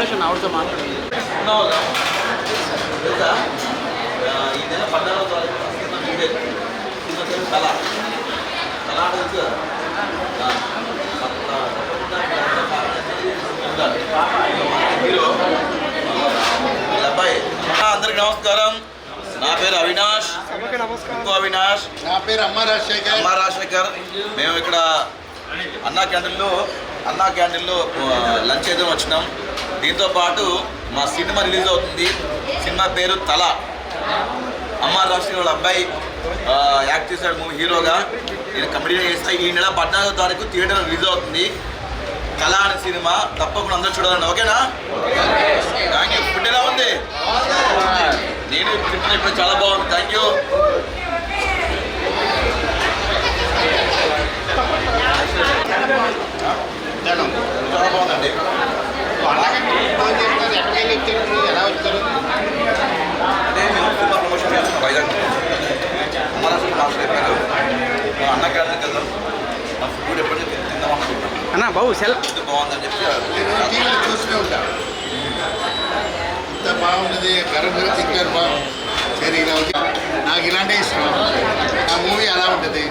అన్న ఆవిడతో ఈ నెల పద్నాలుగో తారీఖు కళ. కళ ఆ, అందరికి నమస్కారం. నా పేరు అవినాష్. ఇంకో అవినాష్. నా పేరు అమ్మ రాజశేఖర్. అమ్మా రాజశేఖర్. మేము ఇక్కడ అన్నా క్యాంటీన్లో అన్నా క్యాంటీన్లో లంచ్ చేద్దాం వచ్చినాం. దీంతో పాటు మా సినిమా రిలీజ్ అవుతుంది. సినిమా పేరు తల. అమ్మా రాజశేఖర్ వాళ్ళ అబ్బాయి యాక్ట్ చేశాడు మూవీ హీరోగా. నేను కమెడీ చేస్తా ఈ నెల పద్నాలుగో తారీఖు థియేటర్ రిలీజ్ అవుతుంది. కళ అనే సినిమా తప్పకుండా అందరూ చూడాలండి ఓకేనా? థ్యాంక్ యూ ఫుడ్ ఎలా ఉంది? నేను ఇప్పుడు చాలా బాగుంది. థ్యాంక్ యూ చాలా బాగుందండి. పండగకి ఫోన్ చేస్తారు ఎక్కడికి వచ్చారు మీరు ఎలా వచ్చారు? అదే మేము సినిమా ప్రమోషన్ చేస్తున్నాం. వైజాగ్ మన అసలు మాస్టర్ చెప్పారు మా అన్న క్యాంటీన్కి వెళ్దాం మా ఫుడ్ ఎప్పటి నుంచి తిందాం అనుకుంటున్నాం. అన్న బాబు సెల్ బాగుందని చెప్పి టీవీలో చూస్తూనే ఉంటా. ఇంత బాగుంటుంది గరం గరం తింటారు బాగు వచ్చి నాకు ఇలాంటి ఇష్టం ఆ మూవీ అలా ఉంటుంది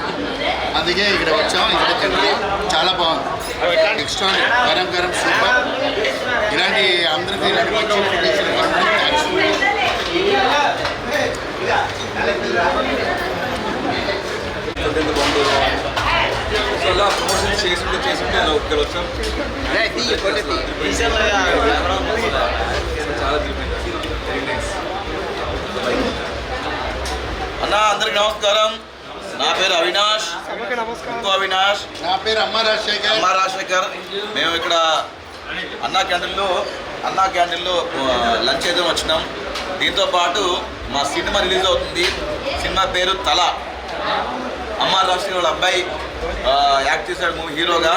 అందుకే ఇక్కడ వచ్చాం. ఇక్కడ తింటాం చాలా బాగుంది. నెక్స్ట్ గరం గరం సూపర్. ఇలాంటి అందరికీ ఇలాంటి మంచి ఫుడ్ ఇచ్చిన ప్రమోషన్ చేసుకుంటూ చేసుకుంటూ ఇక్కడ వచ్చాం. చాలా అన్న అందరికి నమస్కారం. నా పేరు అవినాష్. ఇంకో అవినాష్? నా పేరు అమ్మ రాజశేఖర్. అమ్మా రాజశేఖర్. మేము ఇక్కడ అన్నా క్యాంటీన్లో అన్నా క్యాంటీన్లో లంచ్ చేద్దాం వచ్చినాం. దీంతో పాటు మా సినిమా రిలీజ్ అవుతుంది. సినిమా పేరు తల. అమ్మా రాజశేఖర్ వాళ్ళ అబ్బాయి యాక్ట్ చేశాడు మూవీ హీరోగా.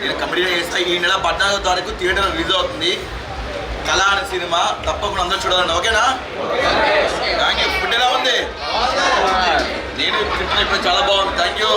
నేను కమెడీ చేస్తా ఈ నెల పద్నాలుగో తారీఖు థియేటర్ రిలీజ్ అవుతుంది. కళ అనే సినిమా తప్పకుండా అందరూ చూడాలండి. ఓకేనా? థ్యాంక్ యూ ఫుడ్ ఎలా ఉంది? నేను చెప్పిన ఇప్పుడు చాలా బాగుంది. థ్యాంక్ యూ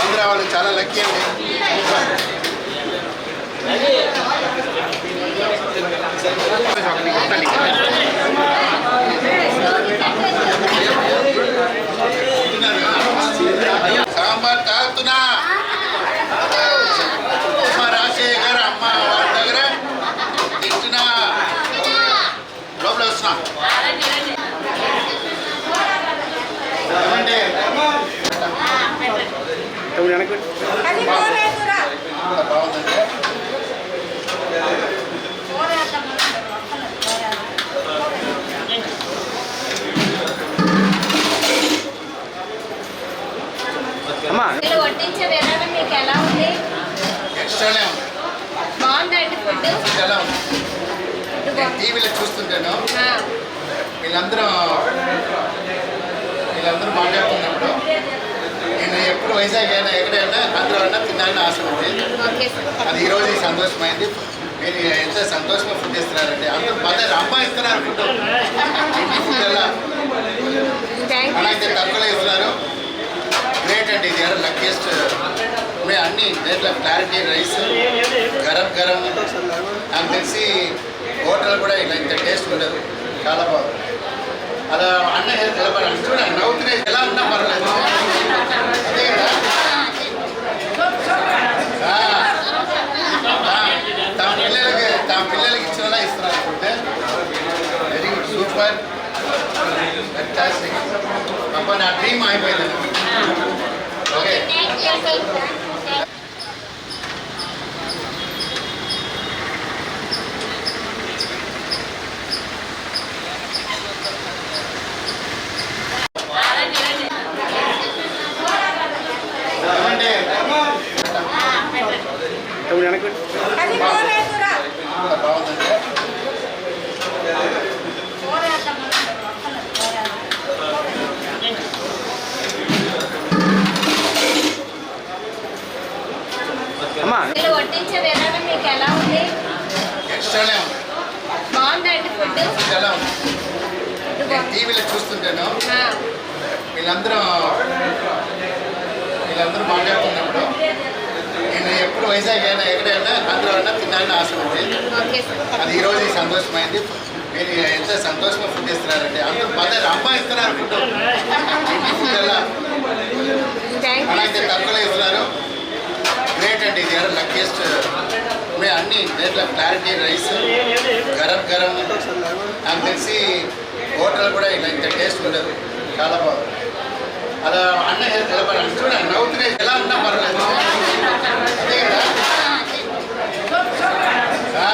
ఆంధ్ర వాళ్ళు చాలా లక్కీ అండి సాంబార్ తాగుతున్నా అమ్మ రాజశేఖర్ అమ్మ వాళ్ళ దగ్గర తింటున్నా లోపల వస్తున్నా ఏమండి? వెనక్కి అమ్మా. వడ్డించే విధానం మీకు ఎలా ఉంది? బాగుందండి ఫుడ్. ఎలా టీవీలో చూస్తుంటాను. వీళ్ళందరూ వీళ్ళందరూ మాట్లాడుతున్నప్పుడు నేను ఎప్పుడు వైజాగ్ అయినా ఎక్కడైనా ఆంధ్ర అయినా తినాలని ఆశ ఉంది. అది ఈరోజు సంతోషమైంది. మీరు ఎంత సంతోషంగా ఫుడ్ ఇస్తున్నారండి అందరూ మదర్ అమ్మ ఇస్తున్నారు ఫుడ్ ఫుడ్ ఎలా మనైతే తక్కువలో ఇస్తున్నారు. గ్రేట్ అండి ఇది. లక్కీస్ట్ ఉన్నాయి అన్ని దేంట్లో క్లారిటీ రైస్ గరం గరం. నాకు తెలిసి హోటల్ కూడా ఇలా ఇంత టేస్ట్ ఉండదు. చాలా బాగుంది. అలా అన్న నిలబడాలి చూడండి నవ్వుతున్నా ఎలా ఉన్నా పర్వాలేదు. నా డ్రీమ్ అయిపోయింది ఓకే థ్యాంక్ ఎక్స్ట్రానే ఉంది. బాగుందండి ఫుడ్? ఫుడ్ ఎలా ఉంది టీవీలో చూస్తుంటాను. వీళ్ళందరూ వీళ్ళందరూ మాట్లాడుతున్నప్పుడు నేను ఎప్పుడు వైజాగ్ అయినా ఎక్కడైనా ఆంధ్ర అయినా తినాలని ఆశ ఉంది. అది ఈరోజు సంతోషమైంది. మీరు ఎంత సంతోషంగా ఫుడ్ ఇస్తున్నారండి అందరూ మదర్ అమ్మ ఇస్తున్నారు ఫుడ్. ఫుడ్ ఎలా అలాగే తక్కువలో ఇస్తున్నారు. గ్రేట్ అండి ఇది ఎవరు లక్కీస్ట్. మేము అన్ని దేంట్లో క్లారిటీ రైస్ గరం గరం. నాకు తెలిసి హోటల్ కూడా ఇలా ఇంత టేస్ట్ ఉండదు. చాలా బాగుంది. అలా అన్న నిలబడాలి చూడండి నవ్వుతుంది ఎలా ఉన్నా పర్వాలేదు అదే కదా ఆ,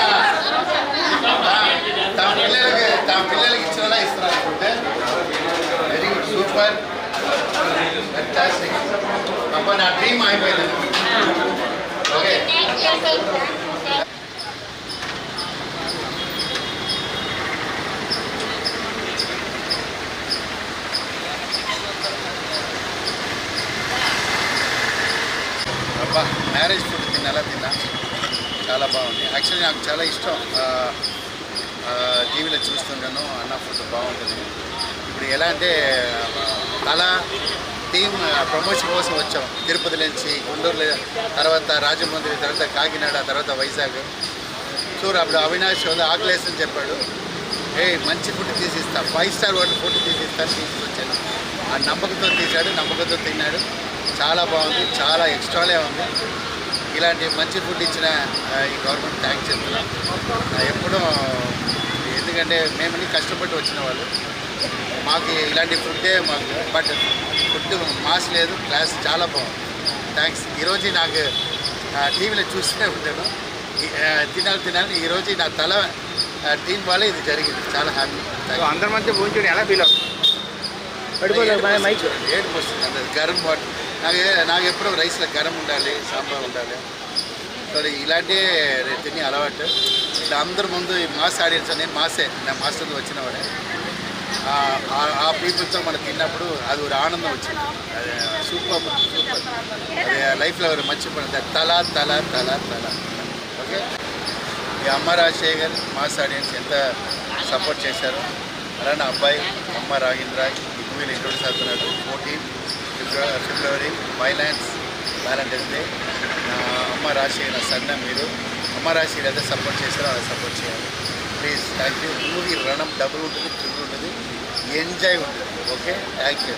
ఆ, తమ పిల్లలకి తమ పిల్లలకి ఇచ్చేలా ఇస్తున్నారు food very good super fantastic అబ్బా నా డ్రీమ్ అయిపోయింది ఓకే థ్యాంక్ యూ సార్ అబ్బా మ్యారేజ్ ఫుడ్ తిన్నాలా తిన్నా చాలా బాగుంది యాక్చువల్లీ నాకు చాలా ఇష్టం. టీవీలో చూస్తుంటాను అన్న ఫుడ్ బాగుంటుంది. ఇప్పుడు ఎలా అంటే అలా టీమ్ ప్రమోషన్ కోసం వచ్చాం. తిరుపతి నుంచి గుంటూరులో తర్వాత రాజమండ్రి తర్వాత కాకినాడ తర్వాత వైజాగ్. చూడు అప్పుడు అవినాష్ ఉంది అని చెప్పాడు. ఏ మంచి ఫుడ్ తీసిస్తా ఫైవ్ స్టార్ హోటల్ ఫుడ్ తీసిస్తాను తీసుకొచ్చాను. ఆ నమ్మకంతో తీశాడు నమ్మకంతో తిన్నాడు. చాలా బాగుంది చాలా ఎక్స్ట్రాలే ఉంది. ఇలాంటి మంచి ఫుడ్ ఇచ్చిన ఈ గవర్నమెంట్ థ్యాంక్స్ చెప్తున్నాం. ఎప్పుడూ ఎందుకంటే మేమని కష్టపడి వచ్చిన వాళ్ళు. మాకు ఇలాంటి ఫుడ్డే మాకు బట్ ఫుడ్ మాస్ లేదు క్లాస్ చాలా బాగుంది. థ్యాంక్స్ ఈరోజు నాకు టీవీలో చూస్తూనే ఉంటాను. తినాలి తినాలి. ఈరోజు నా తల టీం వల్ల ఇది జరిగింది. చాలా హ్యాపీ అందరి మధ్య భోజనం ఎలా ఫీల్ అవుతుంది? ఏడుపు వస్తుంది. గరం వాటర్. నాకు నాకు ఎప్పుడూ రైస్లో గరం ఉండాలి సాంబార్ ఉండాలి. సో ఇలాంటి తిని అలవాటు. ఇట్లా అందరి ముందు ఈ మాస్ ఆడియన్స్ నేను మాసే. నా మాస్టర్ వచ్చినవాడే ఆ- ఆ- పీపుల్తో మనం తిన్నప్పుడు అది ఒక ఆనందం వచ్చింది. అది సూపర్ సూపర్. అది లైఫ్లో మర్చిపోయింది తల తల తల తల. ఓకే? ఈ అమ్మ రాజశేఖర్ మాస్ ఆడియన్స్ ఎంత సపోర్ట్ చేశారో? అలానే అబ్బాయి అమ్మ రాగేంద్ర మీరు మూవీని ఇంట్రొడ్యూస్ అవుతున్నాడు ఫోర్టీన్ ఫిబ్రవరి ఫిబ్రవరి వైలాన్స్ వ్యాలంటైన్స్ డే నా అమ్మ రాజశేఖర్ సన్న మీరు. అమ్మ రాశి అయితే సపోర్ట్ చేస్తారో అలా సపోర్ట్ చేయాలి. Please thank you movie Ranam double ఉంటుంది ట్రిపుల్ ఉంటుంది. ఎంజాయ్ ఉంటుంది ఓకే థ్యాంక్ యూ